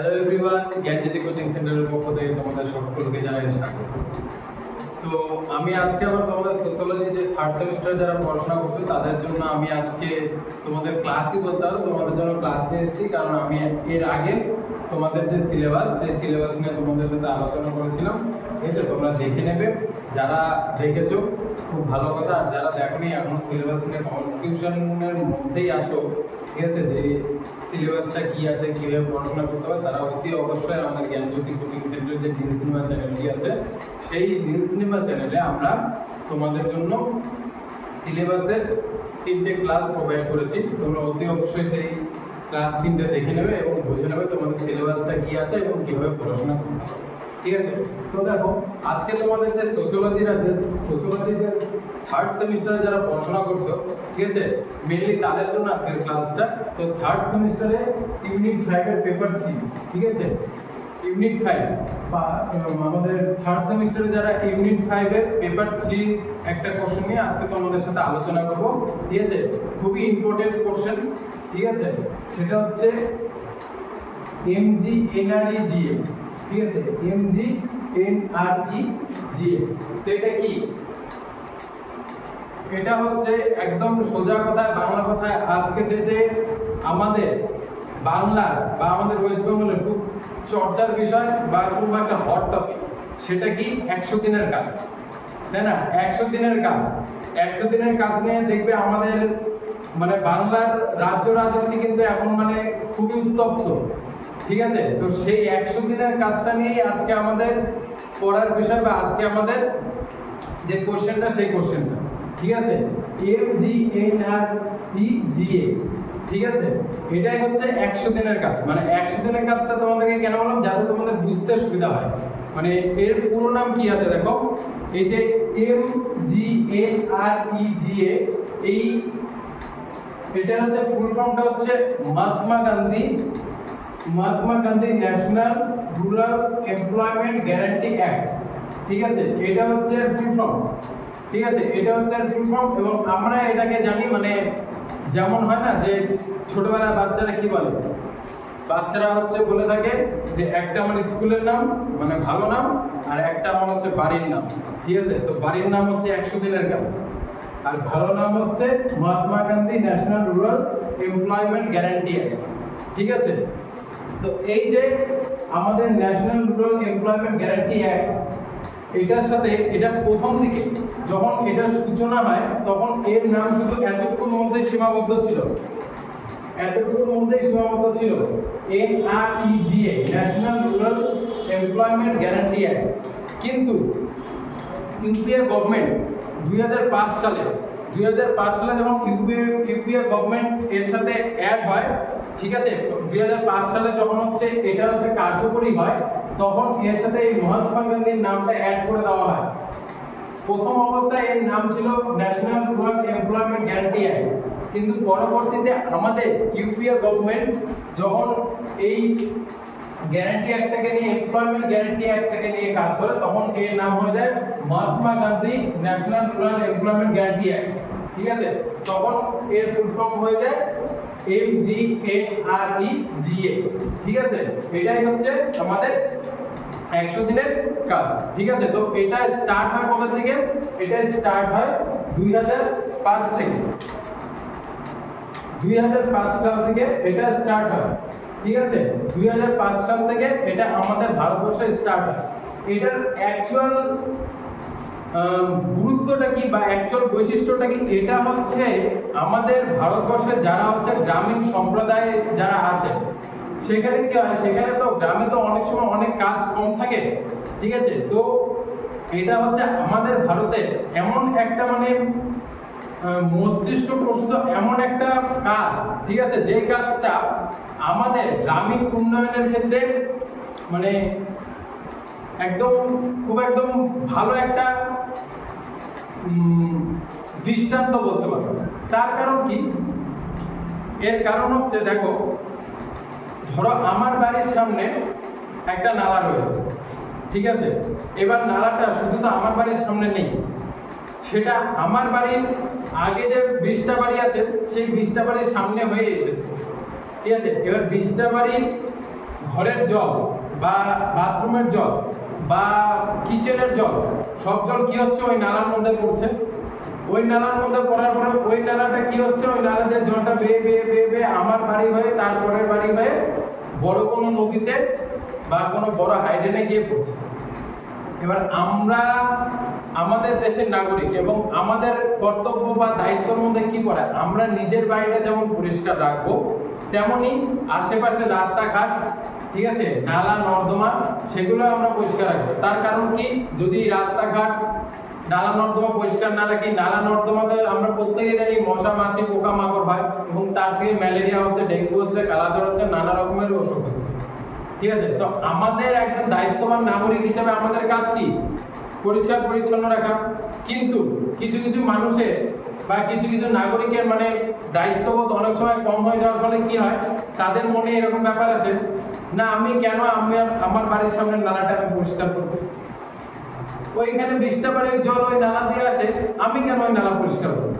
Hello everyone জ্ঞানজ্যোতি coaching সেন্টারের পক্ষ থেকে তোমাদের সকলকে জানাই স্বাগত। তো আমি আজকে আবার তোমাদের সোশ্যোলজি যে থার্ড সেমিস্টার যারা পড়াশোনা করছ, তাদের জন্য আমি আজকে তোমাদের ক্লাসই বলতে পারো তোমাদের জন্য ক্লাস নিয়ে এসেছি, কারণ আমি এর আগে তোমাদের যে সিলেবাস সেই সিলেবাস নিয়ে তোমাদের সাথে আলোচনা করেছিলাম। আছে তোমরা দেখে নেবে, যারা দেখেছ, খুব ভালো কথা। আর যারা দেখোনি, এখনও সিলেবাস নিয়ে কনফিউশনের মধ্যেই আছো ঠিক আছে? যে সিলেবাসটা কি আছে, কীভাবে পড়াশোনা করতে হবে তারা অতি অবশ্যই আমাদের জ্ঞানজ্যোতি কোচিং সেন্টার যে নীল সিনেমা চ্যানেলটি আছে, সেই নীল সিনেমা চ্যানেলে আমরা তোমাদের জন্য সিলেবাসের তিনটে ক্লাস প্রোভাইড করেছি। তোমরা অতি অবশ্যই সেই ক্লাস তিনটে দেখে নেবে এবং বুঝে নেবে তোমাদের সিলেবাসটা কী আছে এবং কীভাবে পড়াশোনা করতে হবে ঠিক আছে? তো দেখো, আজকে তোমাদের যে সোশ্যোলজির আছে সোশ্যোলজিতে থার্ড সেমিস্টারে যারা পড়াশোনা করছ, ঠিক আছে? মেনলি তাদের জন্য আজকের ক্লাসটা তো থার্ড সেমিস্টারে ইউনিট ফাইভের পেপার থ্রি ঠিক আছে? ইউনিট ফাইভ বা আমাদের থার্ড সেমিস্টারে যারা ইউনিট ফাইভের পেপার থ্রি একটা কোশ্চেন নিয়ে আজকে তোমাদের সাথে আলোচনা করব, ঠিক আছে? খুবই ইম্পর্টেন্ট কোশ্চেন ঠিক আছে? সেটা হচ্ছে এমজি এনআরই জিএ ঠিক আছে এমজি এনআরই জিএ তো এটা কি? এটা হচ্ছে একদম সোজা কথায় বাংলা কথায় আজকের ডেটে আমাদের বাংলার বা আমাদের ওয়েস্ট বেঙ্গলের খুব চর্চার বিষয় বা খুব একটা হট টপিক সেটা কি? একশো দিনের কাজ। তাই না? একশো দিনের কাজ। একশো দিনের কাজ নিয়ে দেখবে আমাদের মানে বাংলার রাজ্য রাজনীতি কিন্তু এখন মানে খুবই উত্তপ্ত। ঠিক আছে? তো সেই একশো দিনের কাজটা নিয়েই আজকে আমাদের পড়ার বিষয় বা আজকে আমাদের যে কোশ্চেনটা সেই কোশ্চেনটা ঠিক আছে? এম জি এন আর ই জি এ ঠিক আছে? এটাই হচ্ছে একশো দিনের কাজ। মানে একশো দিনের কাজটা তোমাদেরকে কেন বললাম? যাতে তোমাদের বুঝতে সুবিধা হয়। মানে এর পুরো নাম কি আছে দেখো? এই যে এম জি এন আর ই জি এ এই এটার হচ্ছে ফুল ফর্মটা হচ্ছে Mahatma Gandhi Mahatma Gandhi national rural employment guarantee act. ঠিক আছে? এটা হচ্ছে ফুল ফর্ম ঠিক আছে? এটা হচ্ছে ফুল ফর্ম এবং আমরা এটাকে জানি মানে যেমন হয় না যে ছোটবেলায় বাচ্চারা কি বলে? বাচ্চারা হচ্ছে বলে থাকে যে একটা আমার স্কুলের নাম মানে ভালো নাম, আর একটা আমার হচ্ছে বাড়ির নাম। ঠিক আছে? তো বাড়ির নাম হচ্ছে একশো দিনের কাজ। আর ভালো নাম হচ্ছে Mahatma Gandhi national rural employment guarantee act. ঠিক আছে? তো এই যে আমাদের national rural employment guarantee act এটার সাথে এটা প্রথম দিকে যখন এটার সূচনা হয়, তখন এর নাম শুধু এতটুকুর মধ্যে সীমাবদ্ধ ছিল। এতটুকুর মধ্যেই সীমাবদ্ধ ছিল। N R E A national rural employment guarantee act কিন্তু ইউপিএ গভর্নমেন্ট দুই হাজার পাঁচ সালে, দুই হাজার পাঁচ সালে যখন ইউপিএ ইউপিএ গভর্নমেন্ট এর সাথে অ্যাড হয় ঠিক আছে? দুই হাজার পাঁচ সালে যখন হচ্ছে এটা হচ্ছে কার্যকরী হয়, তখন এর সাথে এই মহাত্মা গান্ধীর নামটা অ্যাড করে দেওয়া হয়। প্রথম অবস্থায় এর নাম ছিল national rural employment guarantee act কিন্তু পরবর্তীতে আমাদের ইউপিএ গভর্নমেন্ট যখন এই গ্যারান্টি অ্যাক্টটাকে নিয়ে এমপ্লয়মেন্ট গ্যারান্টি অ্যাক্টটাকে নিয়ে কাজ করে, তখন এর নাম হয়ে যায় Mahatma Gandhi national rural employment guarantee act ঠিক আছে? তখন এর ফুল ফর্ম হয়ে যায় এম জি এন আর ই জি এ ঠিক আছে? এটাই হচ্ছে আমাদের একশো দিনের কাজ, ঠিক আছে? তো এটা স্টার্ট হয় কবে থেকে? এটা স্টার্ট হয় দুই হাজার পাঁচ থেকে। দুই হাজার পাঁচ সাল থেকে এটা স্টার্ট হয়, ঠিক আছে? দুই হাজার পাঁচ সাল থেকে এটা আমাদের ভারতবর্ষে স্টার্ট হয়। এটার অ্যাকচুয়াল গুরুত্বটা কি বা অ্যাকচুয়াল বৈশিষ্ট্যটা কি? এটা হচ্ছে আমাদের ভারতবর্ষে যারা হচ্ছে গ্রামীণ সম্প্রদায়ে যারা আছে, সেখানে কি হয়? সেখানে তো গ্রামে তো অনেক সময় অনেক কাজ কম থাকে, ঠিক আছে? তো এটা হচ্ছে আমাদের ভারতে এমন একটা মানে মস্তিষ্ক প্রসূত এমন একটা কাজ, ঠিক আছে? যে কাজটা আমাদের গ্রামীণ উন্নয়নের ক্ষেত্রে মানে একদম, খুব একদম ভালো একটা দৃষ্টান্ত বলতে পারব। তার কারণ কি? এর কারণ হচ্ছে, দেখো, ধরো আমার বাড়ির সামনে একটা নালা রয়েছে, ঠিক আছে? এবার নালাটা শুধু তো আমার বাড়ির সামনে নেই। সেটা আমার বাড়ির আগে যে বিশটা বাড়ি আছে, সেই বিশটা বাড়ির সামনে হয়ে এসেছে, ঠিক আছে? এবার বিশটা বাড়ির ঘরের জল বা বাথরুমের জল বা কিচেনের জল সব জল কি হচ্ছে ওই নালার মধ্যে পড়ছে? ওই নালার মধ্যে পড়ার পরে ওই নালাটা কি হচ্ছে? ওই নালা দিয়ে জলটা বেয়ে বেয়ে বেয়ে বেয়ে আমার বাড়ি হয়ে তারপরের বাড়ি হয়ে বড় কোনো নদীতে বা কোনো বড় হাইডেনে গিয়ে পড়ছে। এবার আমরা আমাদের দেশের নাগরিক এবং আমাদের কর্তব্য বা দায়িত্বের মধ্যে কি পড়ে? আমরা নিজের বাড়িটা যেমন পরিষ্কার রাখব, তেমনি আশেপাশে রাস্তাঘাট ঠিক আছে? নালা, নর্দমা, সেগুলো আমরা পরিষ্কার রাখব। তার কারণ কি? যদি রাস্তাঘাট নালা, নর্দমা পরিষ্কার না রাখি, নালা, নর্দমাতে আমরা প্রত্যেকে জানি মশা, মাছি, পোকা, মাকড় হয় এবং তার থেকে ম্যালেরিয়া হচ্ছে, ডেঙ্গু হচ্ছে, কালাজ্বর হচ্ছে, নানা রকমের অসুখ হচ্ছে। ঠিক আছে? তো আমাদের একজন দায়িত্ববান নাগরিক হিসেবে আমাদের কাজ কি? পরিষ্কার, পরিচ্ছন্ন রাখা। কিন্তু কিছু কিছু মানুষের বা কিছু কিছু নাগরিকের মানে দায়িত্ববোধ অনেক সময় কম হয়ে যাওয়ার ফলে কি হয়? তাদের মনে এরকম ব্যাপার আসে না, আমি কেন আমি আমার বাড়ির সামনে নালাটা আমি পরিষ্কার করব? ওইখানে বিশটা বাড়ির জল ওই নালা দিয়ে আসে, আমি কেন ওই নালা পরিষ্কার করব?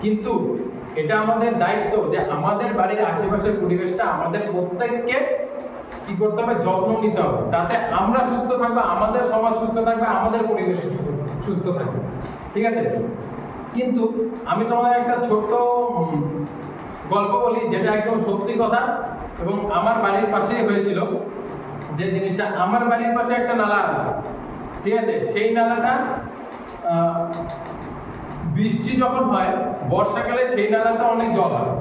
কিন্তু এটা আমাদের দায়িত্ব যে আমাদের বাড়ির আশেপাশের পরিবেশটা আমাদের প্রত্যেককে কি করতে হবে? যত্ন নিতে হবে। তাতে আমরা সুস্থ থাকব, আমাদের সমাজ সুস্থ থাকবে, আমাদের পরিবেশ সুস্থ সুস্থ থাকবে। ঠিক আছে? কিন্তু আমি তোমাদের একটা ছোট্ট গল্প বলি যেটা একদম সত্যি কথা। এবং আমার বাড়ির পাশেই হয়েছিল যে জিনিসটা, আমার বাড়ির পাশে একটা নালা আছে, ঠিক আছে? সেই নালাটা বৃষ্টি যখন হয়, বর্ষাকালে সেই নালাটা অনেক জল হয়,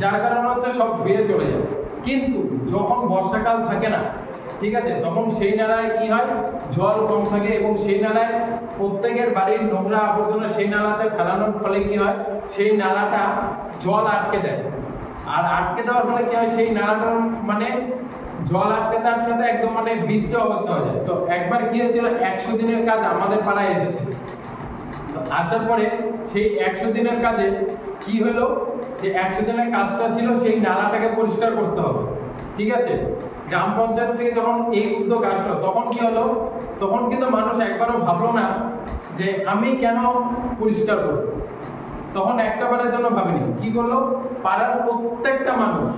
যার কারণে হচ্ছে সব ধুয়ে চলে যায়। কিন্তু যখন বর্ষাকাল থাকে না, ঠিক আছে? তখন সেই নালায় কি হয়? জল কম থাকে এবং সেই নালায় প্রত্যেকের বাড়ির নোংরা আবর্জনা সেই নালাতে ফেলানোর ফলে কি হয়? সেই নালাটা জল আটকে দেয়। আর আটকে দেওয়ার ফলে কি হয়? সেই নালাটার মানে জল আটকাতে আটকাতে একদম মানে বিশ্রী অবস্থা হয়ে যায়। তো একবার কি হয়েছিল? একশো দিনের কাজ আমাদের পাড়ায় এসেছে। তো আসার পরে সেই একশো দিনের কাজে কি হলো? যে একশো দিনের কাজটা ছিল, সেই নালাটাকে পরিষ্কার করতে হবে। ঠিক আছে? গ্রাম পঞ্চায়েত থেকে যখন এই উদ্যোগ আসলো, তখন কি হলো? তখন কিন্তু মানুষ একবারও ভাবলো না যে আমি কেন পরিষ্কার করব? তখন একটা বারের জন্য ভাবিনি। কি করল? পাড়ার প্রত্যেকটা মানুষ,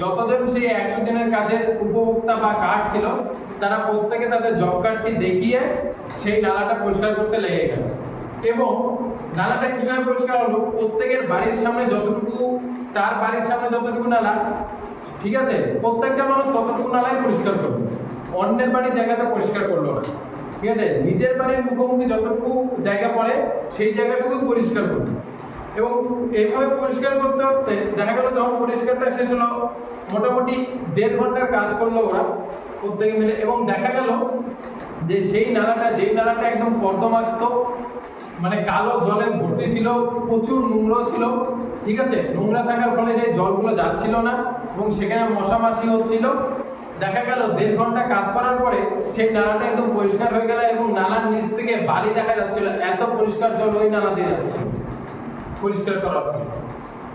যতজন সেই একশো দিনের কাজের উপভোক্তা বা কার্ড ছিল, তারা প্রত্যেকে তাদের জব কার্ডটি দেখিয়ে সেই নালাটা পরিষ্কার করতে লেগে গেল। এবং নালাটা কীভাবে পরিষ্কার হলো? প্রত্যেকের বাড়ির সামনে যতটুকু, তার বাড়ির সামনে যতটুকু নালা, ঠিক আছে? প্রত্যেকটা মানুষ ততটুকু নালাই পরিষ্কার করল। অন্যের বাড়ির জায়গাটা পরিষ্কার করল না। ঠিক আছে? নিজের বাড়ির মুখোমুখি যতটুকু জায়গা পড়ে, সেই জায়গাটুকু পরিষ্কার করল। এবং এইভাবে পরিষ্কার করতে করতে দেখা গেল যখন পরিষ্কারটা শেষ হলো, মোটামুটি দেড় ঘণ্টার কাজ করল ওরা প্রত্যেকে মিলে। এবং দেখা গেল যে সেই নালাটা, যেই নালাটা একদম কর্দমাক্ত মানে কালো জলে ভর্তি ছিল, প্রচুর নোংরা ছিল, ঠিক আছে? নোংরা থাকার ফলে যে জলগুলো যাচ্ছিল না এবং সেখানে মশা মাছি হচ্ছিল। দেখা গেল দেড় ঘণ্টা কাজ করার পরে সেই নালাটা একদম পরিষ্কার হয়ে গেল এবং নালার নিচ থেকে বালি দেখা যাচ্ছিল। এত পরিষ্কার জল ওই নালা দিয়ে যাচ্ছে। পরিষ্কার করার পরে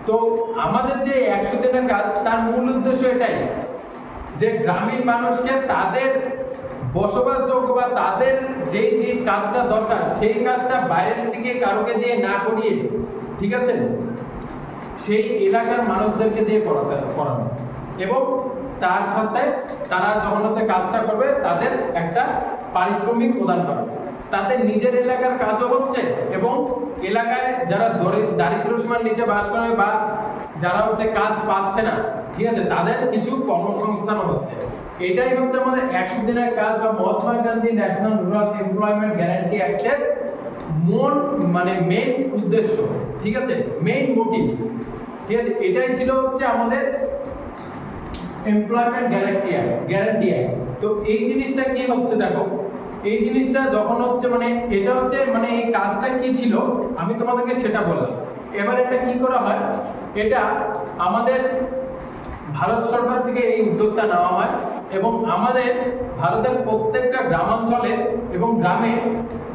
তো আমাদের যে একশো দিনের কাজ তার মূল উদ্দেশ্য এটাই যে গ্রামীণ মানুষকে তাদের বসবাসযোগ্য বা তাদের যেই যে কাজটা দরকার, সেই কাজটা বাইরের থেকে কারোকে দিয়ে না করিয়ে, ঠিক আছে? সেই এলাকার মানুষদেরকে দিয়ে করাতে, করানো। এবং তার সাথে তারা যখন হচ্ছে কাজটা করবে, তাদের একটা পারিশ্রমিক প্রদান করা। তাতে নিজের এলাকার কাজও হচ্ছে এবং এলাকায় যারা দরি- দারিদ্র সীমার নিচে বাস করে বা যারা হচ্ছে কাজ পাচ্ছে না, ঠিক আছে, তাদের কিছু কর্মসংস্থানও হচ্ছে। এটাই হচ্ছে আমাদের একশো দিনের কাজ বা Mahatma Gandhi national rural employment guarantee অ্যাক্টের মন মানে মেইন উদ্দেশ্য, ঠিক আছে মেইন মোটিভ ঠিক আছে, এটাই ছিল হচ্ছে আমাদের employment guarantee act guarantee act তো এই জিনিসটা কি হচ্ছে দেখো এই জিনিসটা যখন হচ্ছে মানে এটা হচ্ছে মানে এই কাজটা কি ছিল, আমি তোমাদেরকে সেটা বললাম। এবার এটা কি করা হয়, এটা আমাদের ভারত সরকার থেকে এই উদ্যোগটা নেওয়া হয় এবং আমাদের ভারতের প্রত্যেকটা গ্রামাঞ্চলে এবং গ্রামে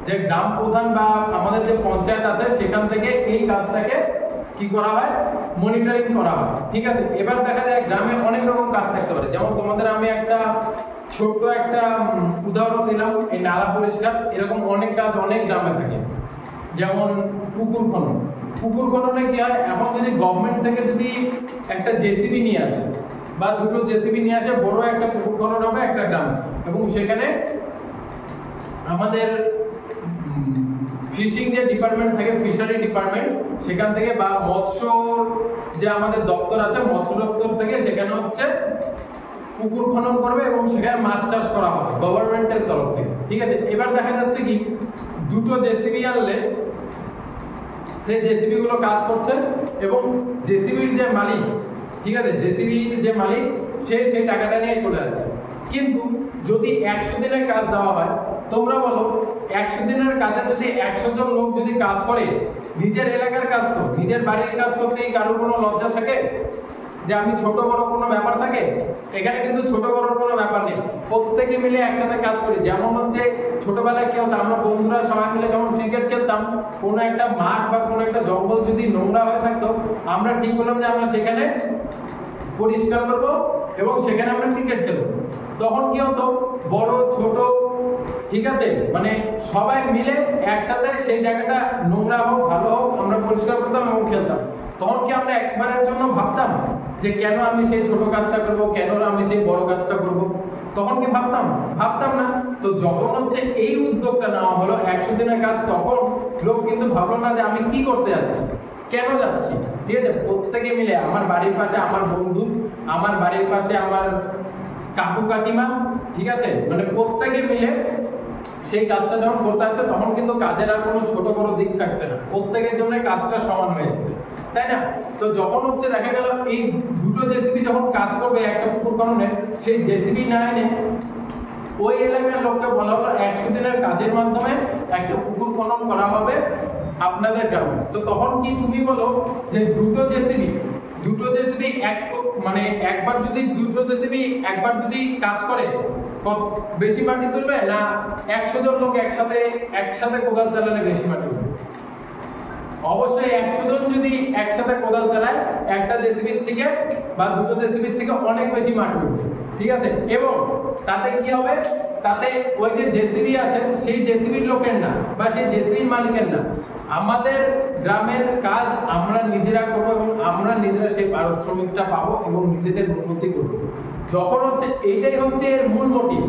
যে গ্রাম প্রধান বা আমাদের যে পঞ্চায়েত আছে, সেখান থেকে এই কাজটাকে কি করা হয়? মনিটরিং করা হয়। ঠিক আছে? এবার দেখা যায় গ্রামে অনেক রকম কাজ থাকতে পারে। যেমন তোমাদের আমি একটা ছোট্ট একটা উদাহরণ দিলাম, এই নালা পরিষ্কার। এরকম অনেক কাজ অনেক গ্রামে থাকে। যেমন পুকুর খনন। পুকুর খননে কি হয়, এখন যদি গভর্নমেন্ট থেকে যদি একটা জেসিবি নিয়ে আসে, বা দুটো জেসিবি নিয়ে আসে, বড় একটা পুকুর খনন হবে একটা গ্রাম। এবং সেখানে আমাদের ফিশিং যে ডিপার্টমেন্ট থাকে ফিশারি ডিপার্টমেন্ট সেখান থেকে বা মৎস্য যে আমাদের দপ্তর আছে, মৎস্য দপ্তর থেকে সেখানে হচ্ছে পুকুর খনন করবে এবং সেখানে মাছ চাষ করা হবে গভর্নমেন্টের তরফ থেকে। ঠিক আছে? এবার দেখা যাচ্ছে কি, দুটো জেসিবি আনলে, সেই জেসিবি গুলো কাজ করছে এবং জেসিবির যে মালিক, ঠিক আছে? জেসিবির যে মালিক, সে সেই টাকাটা নিয়ে চলে যাচ্ছে কিন্তু যদি একশো দিনের কাজ দেওয়া হয়, তোমরা বলো, একশো দিনের কাজে যদি একশো জন লোক যদি কাজ করে, নিজের এলাকার কাজ তো, নিজের বাড়ির কাজ করতেই কারোর কোনো লজ্জা থাকে? যে আমি ছোট বড় কোনো ব্যাপার থাকে? এখানে কিন্তু ছোট বড় কোনো ব্যাপার নেই। প্রত্যেকে মিলে একসাথে কাজ করি। যেমন হচ্ছে, ছোটবেলায় কি হতো? আমরা বন্ধুরা সবাই মিলে যখন ক্রিকেট খেলতাম, কোনো একটা মাঠ বা কোনো একটা জঙ্গল যদি নোংরা হয়ে থাকতো, আমরা ঠিক করলাম যে আমরা সেখানে পরিষ্কার করব এবং সেখানে আমরা ক্রিকেট খেলব। তখন কি হতো? বড়, ছোট, ঠিক আছে? মানে সবাই মিলে একসাথে সেই জায়গাটা নোংরা হোক, ভালো হোক, আমরা পরিষ্কার করতাম এবং খেলতাম। তখন কি আমরা একবারের জন্য ভাবতাম? যে কেন আমি সেই ছোট কাজটা করব কেন আমি সেই বড় কাজটা করব? তখন কি ভাবতাম? ভাবতাম না। তো যখন হচ্ছে এই উদ্যোগটা নেওয়া হলো, একশো দিনের কাজ, তখন লোক কিন্তু ভাবলো না যে আমি কি করতে যাচ্ছি। কেন যাচ্ছি? ঠিক আছে, প্রত্যেকে মিলে, আমার বাড়ির পাশে আমার বন্ধু, আমার বাড়ির পাশে আমার কাকু কাকিমা, ঠিক আছে? মানে প্রত্যেকে মিলে সেই কাজটা যখন করতে যাচ্ছে, তখন কিন্তু কাজের আর কোনো ছোট বড় দিক থাকছে না। প্রত্যেকের জন্য কাজটা সমান হয়ে যাচ্ছে। তাই না? তো যখন হচ্ছে দেখা গেল এই দুটো জেসিবি যখন কাজ করবে একটা পুকুর খননে, সেই জেসিবি না এনে ওই এলাকার লোককে বলা হলো একশো দিনের কাজের মাধ্যমে একটা পুকুর খনন করা হবে আপনাদের গ্রামে। তো তখন কি তুমি বলো যে দুটো জেসিবি দুটো জেসিবি এক মানে একবার যদি দুটো জেসিবি একবার যদি কাজ করে বেশি মাটি তুলবে না একশো জন লোক একসাথে একসাথে কোদাল চালালে বেশি মাটি অবশ্যই একশো জন যদি একসাথে কোদাল চালায়, একটা জেসিবির থেকে বা দুটো জেসিবির থেকে অনেক বেশি মাটি উঠবে ঠিক আছে? এবং তাতে কি হবে? তাতে ওই যে জেসিবি আছে, সেই জেসিবির লোকের না বা সেই জেসিবির মালিকের না। আমাদের গ্রামের কাজ আমরা নিজেরা করব এবং আমরা নিজেরা সেই পারিশ্রমিকটা পাবো এবং নিজেদের উন্নতি করব। যখন হচ্ছে এইটাই হচ্ছে এর মূল মোটিভ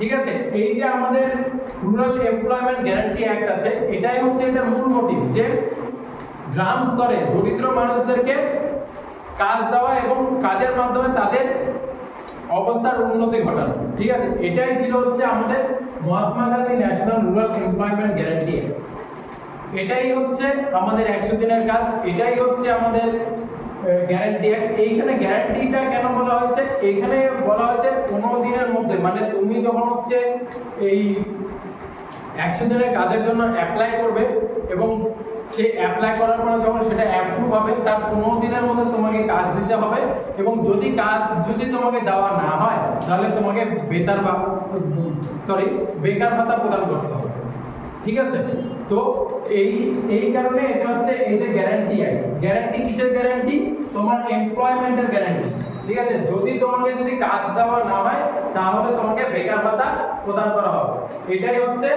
ঠিক আছে? এই যে আমাদের রুরাল এমপ্লয়মেন্ট গ্যারান্টি অ্যাক্ট আছে, এটাই হচ্ছে এটার মূল মোটিভ যে গ্রাম স্তরে দরিদ্র মানুষদেরকে কাজ দেওয়া এবং কাজের মাধ্যমে তাদের অবস্থার উন্নতি ঘটানো, ঠিক আছে? এটাই ছিল হচ্ছে আমাদের Mahatma Gandhi national rural employment guarantee এটাই হচ্ছে আমাদের একশো দিনের কাজ, এটাই হচ্ছে আমাদের গ্যারান্টি এইখানে গ্যারান্টিটা কেন বলা হয়েছে? এইখানে বলা হয়েছে পনেরো দিনের মধ্যে মানে তুমি যখন হচ্ছে এই একশো দিনের কাজের জন্য অ্যাপ্লাই করবে এবং সে অ্যাপ্লাই করার পরে যখন সেটা অ্যাপ্রুভ হবে, তার পনেরো দিনের মধ্যে তোমাকে কাজ দিতে হবে এবং যদি কাজ, যদি তোমাকে দেওয়া না হয়, তাহলে তোমাকে বেতার বা সরি বেকার ভাতা প্রদান করতে হবে। ঠিক আছে? তো এই এই কারণে এটা হচ্ছে এই যে গ্যারান্টি অ্যাক্ট গ্যারান্টি কিসের গ্যারান্টি তোমার এমপ্লয়মেন্টের গ্যারান্টি ঠিক আছে? যদি তোমাকে যদি কাজ দেওয়া না হয়, তাহলে তোমাকে বেকার ভাতা প্রদান করা হবে। এটাই হচ্ছে,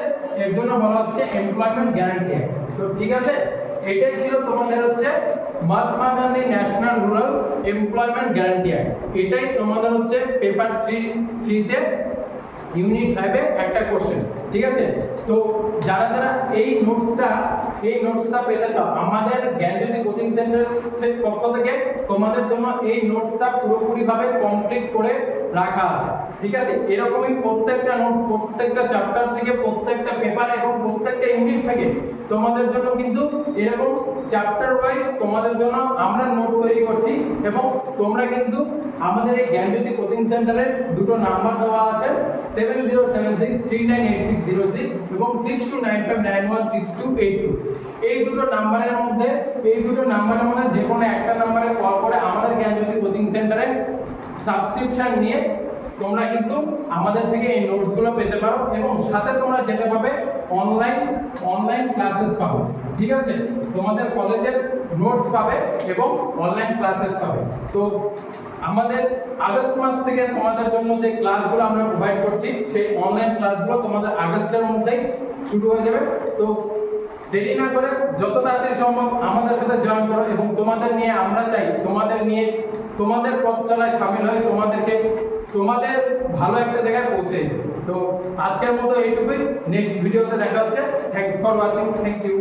এর জন্য বলা হচ্ছে এমপ্লয়মেন্ট গ্যারান্টি অ্যাক্ট তো ঠিক আছে? এটাই ছিল তোমাদের হচ্ছে Mahatma Gandhi national rural employment guarantee act এটাই তোমাদের হচ্ছে পেপার থ্রি থ্রিতে ইউনিট ফাইভে একটা কোশ্চেন ঠিক আছে? তো যারা যারা এই নোটসটা এই নোটসটা পেতে চাও, আমাদের জ্ঞানজ্যোতি কোচিং সেন্টারের পক্ষ থেকে তোমাদের জন্য এই নোটসটা পুরোপুরিভাবে কমপ্লিট করে রাখা আছে, ঠিক আছে? এরকমই প্রত্যেকটা নোটস প্রত্যেকটা চ্যাপ্টার থেকে প্রত্যেকটা পেপার এবং প্রত্যেকটা ইউনিট থেকে তোমাদের জন্য কিন্তু এরকম চ্যাপ্টার ওয়াইজ তোমাদের জন্য আমরা নোট তৈরি করছি এবং তোমরা কিন্তু আমাদের এই জ্ঞানজ্যোতি কোচিং সেন্টারের দুটো নাম্বার দেওয়া আছে seven zero seven six three nine eight six zero six এবং six two nine five nine one six two eight two এই দুটো নাম্বারের মধ্যে, এই দুটো নাম্বারের মধ্যে যে কোনো একটা নাম্বারে কল করে আমাদের জ্ঞানজ্যোতি কোচিং সেন্টারে সাবস্ক্রিপশন নিয়ে তোমরা কিন্তু আমাদের থেকে এই নোটসগুলো পেতে পারো এবং সাথে তোমরা যেতে পাবে অনলাইন অনলাইন ক্লাসেস পাবো। ঠিক আছে? তোমাদের কলেজের নোটস পাবে এবং অনলাইন ক্লাসেস পাবে। তো আমাদের আগস্ট মাস থেকে তোমাদের জন্য যে ক্লাসগুলো আমরা প্রোভাইড করছি, সেই অনলাইন ক্লাসগুলো তোমাদের আগস্টের মধ্যেই শুরু হয়ে যাবে। তো দেরি না করে যত তাড়াতাড়ি সম্ভব আমাদের সাথে জয়েন করো এবং তোমাদের নিয়ে আমরা চাই, তোমাদের নিয়ে তোমাদের পথ চলায় সামিল হয়ে তোমাদেরকে, তোমাদের ভালো একটা জায়গায় পৌঁছে তো আজকের মতো এইটুকুই। নেক্সট ভিডিওতে দেখা হচ্ছে। Thanks for watching thank you